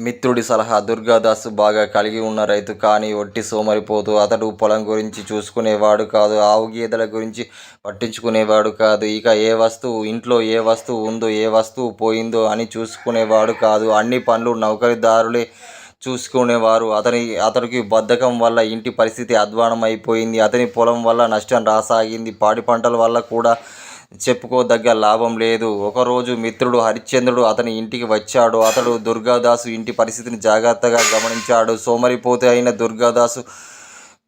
మిత్రుడి సలహా దుర్గాదాసు బాగా కలిగి ఉన్న రైతు కానీ ఒట్టి సోమరిపోతూ అతడు పొలం గురించి చూసుకునేవాడు కాదు ఆవు గేదెల గురించి పట్టించుకునేవాడు కాదు ఇక ఏ వస్తువు ఇంట్లో ఏ వస్తువు ఉందో ఏ వస్తువు పోయిందో అని చూసుకునేవాడు కాదు అన్ని పనులు నౌకరిదారులే చూసుకునేవారు. అతని అతడికి బద్ధకం వల్ల ఇంటి పరిస్థితి అధ్వానం అయిపోయింది అతని పొలం వల్ల నష్టం రాసాగింది పాడి పంటల వల్ల కూడా చెప్పుకోదగ్గ లాభం లేదు. ఒకరోజు మిత్రుడు హరిశ్చంద్రుడు అతని ఇంటికి వచ్చాడు. అతడు దుర్గాదాసు ఇంటి పరిస్థితిని జాగ్రత్తగా గమనించాడు. సోమరిపోతే అయిన దుర్గాదాసు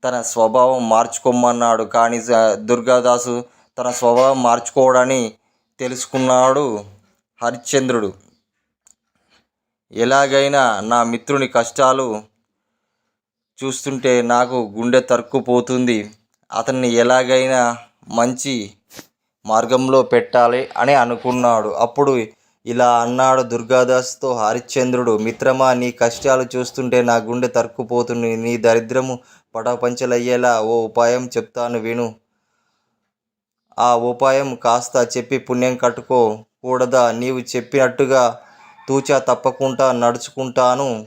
తన స్వభావం మార్చుకోమన్నాడు. కానీ స- దుర్గాదాసు తన స్వభావం మార్చుకోవడని తెలుసుకున్నాడు హరిశ్చంద్రుడు. ఎలాగైనా నా మిత్రుని కష్టాలు చూస్తుంటే నాకు గుండె తరుక్కుపోతుంది. అతన్ని ఎలాగైనా మంచి మార్గంలో పెట్టాలి అని అనుకున్నాడు. అప్పుడు ఇలా అన్నాడు దుర్గాదాస్తో హరిశ్చంద్రుడు మిత్రమా నీ కష్టాలు చూస్తుంటే నా గుండె తరుక్కుపోతుంది. నీ దరిద్రము పటాపంచలయ్యేలా ఓ ఉపాయం చెప్తాను విను. ఆ ఉపాయం కాస్త చెప్పి పుణ్యం కట్టుకోకూడదా? నీవు చెప్పినట్టుగా తూచా తప్పకుండా నడుచుకుంటాను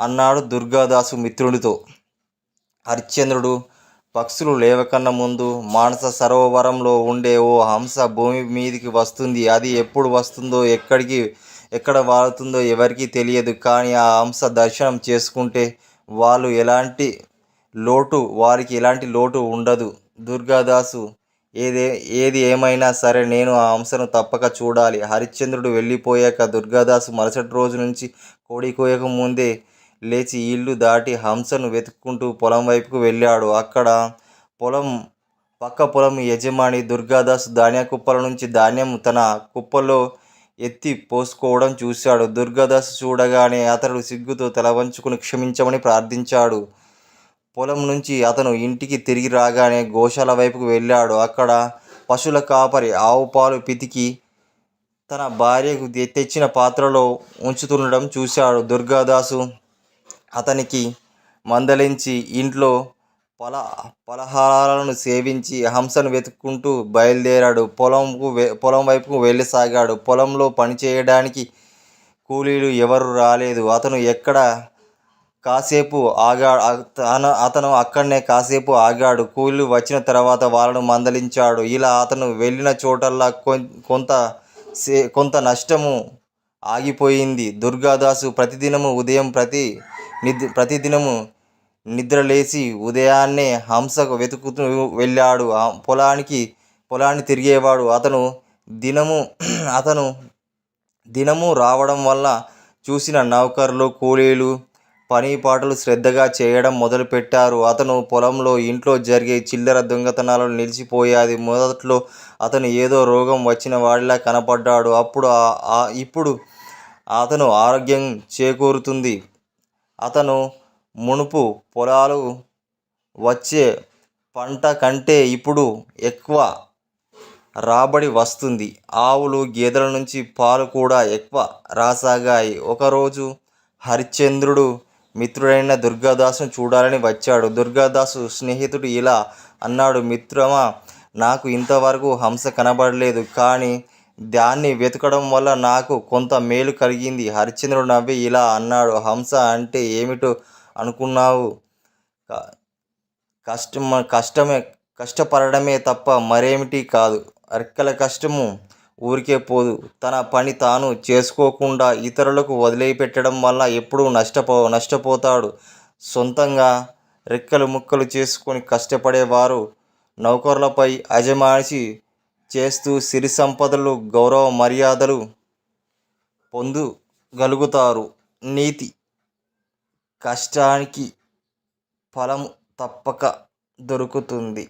అన్నాడు దుర్గాదాసు మిత్రుడితో. హరిశ్చంద్రుడు పక్షులు లేవకన్నా ముందు మానస సరోవరంలో ఉండే ఓ హంస భూమి మీదికి వస్తుంది. అది ఎప్పుడు వస్తుందో ఎక్కడికి ఎక్కడ వాలుతుందో ఎవరికీ తెలియదు. కానీ ఆ హంస దర్శనం చేసుకుంటే వాళ్ళు ఎలాంటి లోటు వారికి ఎలాంటి లోటు ఉండదు. దుర్గాదాసు ఏదే ఏది ఏమైనా సరే నేను ఆ హంసను తప్పక చూడాలి. హరిశ్చంద్రుడు వెళ్ళిపోయాక దుర్గాదాసు మరుసటి రోజు నుంచి కోడి కోయక ముందే లేచి ఇల్లు దాటి హంసను వెతుక్కుంటూ పొలం వైపుకు వెళ్ళాడు. అక్కడ పొలం పక్క పొలం యజమాని దుర్గాదాస్ ధాన్య కుప్పల నుంచి ధాన్యం తన కుప్పలో ఎత్తి పోసుకోవడం చూశాడు. దుర్గాదాస్ చూడగానే అతడు సిగ్గుతో తలవంచుకుని క్షమించమని ప్రార్థించాడు. పొలం నుంచి అతను ఇంటికి తిరిగి రాగానే గోశాల వైపుకు వెళ్ళాడు. అక్కడ పశువుల కాపరి ఆవు పాలు పితికి తన భార్యకు తెచ్చిన పాత్రలో ఉంచుతుండడం చూశాడు. దుర్గాదాసు అతనికి మందలించి ఇంట్లో పల పలహారాలను సేవించి హంసను వెతుక్కుంటూ బయలుదేరాడు. పొలంకు వె- పొలం వైపుకు వెళ్ళసాగాడు పొలంలో పనిచేయడానికి కూలీలు ఎవరు రాలేదు. అతను ఎక్కడ కాసేపు ఆగా అతను అతను అక్కడనే కాసేపు ఆగాడు. కూలీలు వచ్చిన తర్వాత వాళ్ళను మందలించాడు. ఇలా అతను వెళ్ళిన చోటల్లా కొం- కొంత సే కొంత నష్టము ఆగిపోయింది. దుర్గాదాసు ప్రతిదినము ఉదయం ప్రతి నిద్ ప్రతిదినము నిద్రలేసి ఉదయాన్నే హంసకు వెతుకుతూ వెళ్ళాడు. పొలానికి పొలాన్ని తిరిగేవాడు. అతను దినము అతను దినము రావడం వల్ల చూసిన నౌకర్లు కూలీలు పని పాటలు శ్రద్ధగా చేయడం మొదలుపెట్టారు. అతను పొలంలో ఇంట్లో జరిగే చిల్లర దొంగతనాలు నిలిచిపోయాది. మొదట్లో అతను ఏదో రోగం వచ్చిన వాడిలా కనపడ్డాడు. అప్పుడు ఇప్పుడు అతను ఆరోగ్యం చేకూరుతుంది. అతను మునుపు పొలాలు వచ్చే పంట కంటే ఇప్పుడు ఎక్కువ రాబడి వస్తుంది. ఆవులు గేదెల నుంచి పాలు కూడా ఎక్కువ రాసాగాయి. ఒకరోజు హరిశ్చంద్రుడు మిత్రుడైన దుర్గాదాసును చూడాలని వచ్చాడు. దుర్గాదాసు స్నేహితుడు ఇలా అన్నాడు మిత్రమా నాకు ఇంతవరకు హంస కనబడలేదు. కానీ దాన్ని వెతకడం వల్ల నాకు కొంత మేలు కలిగింది. హరిశ్చంద్రుడు నవ్వి ఇలా అన్నాడు హంస అంటే ఏమిటో అనుకున్నావు? కష్టమ కష్టం కష్టమే కష్టపడడమే తప్ప మరేమిటి కాదు. రెక్కల కష్టము ఊరికే పోదు. తన పని తాను చేసుకోకుండా ఇతరులకు వదిలిపెట్టడం వల్ల ఎప్పుడూ నష్టపో నష్టపోతాడు. సొంతంగా రెక్కలు ముక్కలు చేసుకొని కష్టపడేవారు నౌకర్లపై అజమాయిషి చేస్తూ సిరి సంపదలు గౌరవ మర్యాదలు పొందగలుగుతారు నీతి కష్టానికి ఫలం తప్పక దొరుకుతుంది.